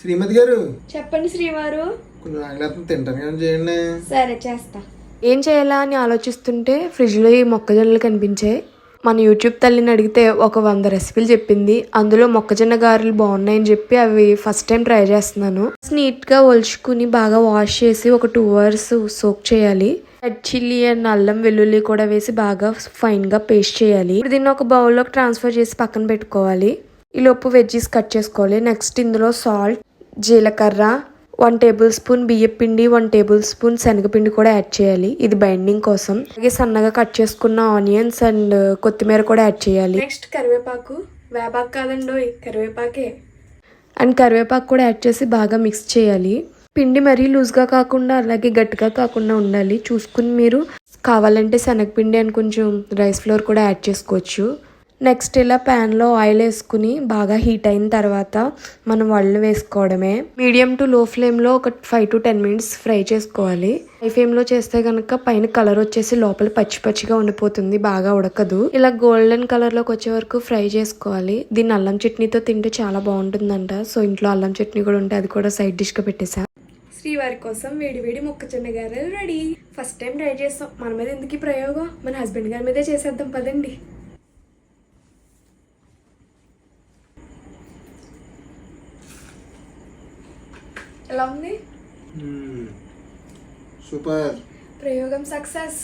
శ్రీమతి గారు చెప్పండి శ్రీవారు. ఆగలేతం తింటాను కానీ చేయండి. సరే చేస్తా. ఏం చేయాలా అని ఆలోచిస్తుంటే ఫ్రిడ్జ్లో ఈ మొక్కజొన్నలు కనిపించాయి. మన యూట్యూబ్ తల్లిని అడిగితే ఒక వంద రెసిపీలు చెప్పింది. అందులో మొక్కజొన్న గారెలు బాగున్నాయని చెప్పి అవి ఫస్ట్ టైం ట్రై చేస్తున్నాను. నీట్గా ఒలుచుకుని బాగా వాష్ చేసి ఒక టూ అవర్స్ సోక్ చేయాలి. రెడ్ చిల్లీ అండ్ అల్లం వెల్లుల్లి కూడా వేసి బాగా ఫైన్గా పేస్ట్ చేయాలి. ఇప్పుడు దీన్ని ఒక బౌల్లోకి ట్రాన్స్ఫర్ చేసి పక్కన పెట్టుకోవాలి. ఈ లోపు వెజ్జీస్ కట్ చేసుకోవాలి. నెక్స్ట్ ఇందులో సాల్ట్ జీలకర్ర వన్ టేబుల్ స్పూన్ బియ్యం పిండి వన్ టేబుల్ స్పూన్ శనగపిండి కూడా యాడ్ చేయాలి. ఇది బైండింగ్ కోసం. అలాగే సన్నగా కట్ చేసుకున్న ఆనియన్స్ అండ్ కొత్తిమీర కూడా యాడ్ చేయాలి. నెక్స్ట్ కరివేపాకు. వేపాకు కాదండి కరివేపాకే. అండ్ కరివేపాకు కూడా యాడ్ చేసి బాగా మిక్స్ చేయాలి. పిండి మరీ లూజ్గా కాకుండా అలాగే గట్టిగా కాకుండా ఉండాలి. చూసుకుని మీరు కావాలంటే శనగపిండి అని కొంచెం రైస్ ఫ్లోర్ కూడా యాడ్ చేసుకోవచ్చు. నెక్స్ట్ ఇలా ప్యాన్లో ఆయిల్ వేసుకుని బాగా హీట్ అయిన తర్వాత మనం వళ్ళు వేసుకోవడమే. మీడియం టు లో ఫ్లేమ్లో ఒక five to ten minutes fry చేసుకోవాలి. హై ఫ్లేమ్లో చేస్తే కనుక పైన కలర్ వచ్చేసి లోపల పచ్చి పచ్చిగా ఉండిపోతుంది బాగా ఉడకదు. ఇలా గోల్డెన్ కలర్లోకి వచ్చే వరకు ఫ్రై చేసుకోవాలి. దీన్ని అల్లం చట్నీతో తింటే చాలా బాగుంటుందంట. సో ఇంట్లో అల్లం చట్నీ కూడా ఉంటే అది కూడా సైడ్ డిష్గా పెట్టేసా. శ్రీవారి కోసం వేడి వేడి మొక్కజొన్న గారెలు రెడీ. ఫస్ట్ టైం ట్రై చేస్తాం. మన మీద ఎందుకు ప్రయోగం? మన హస్బెండ్ గారి మీదే చేసేద్దాం పదండి. ఎలా ఉంది? సూపర్. ప్రయోగం సక్సెస్.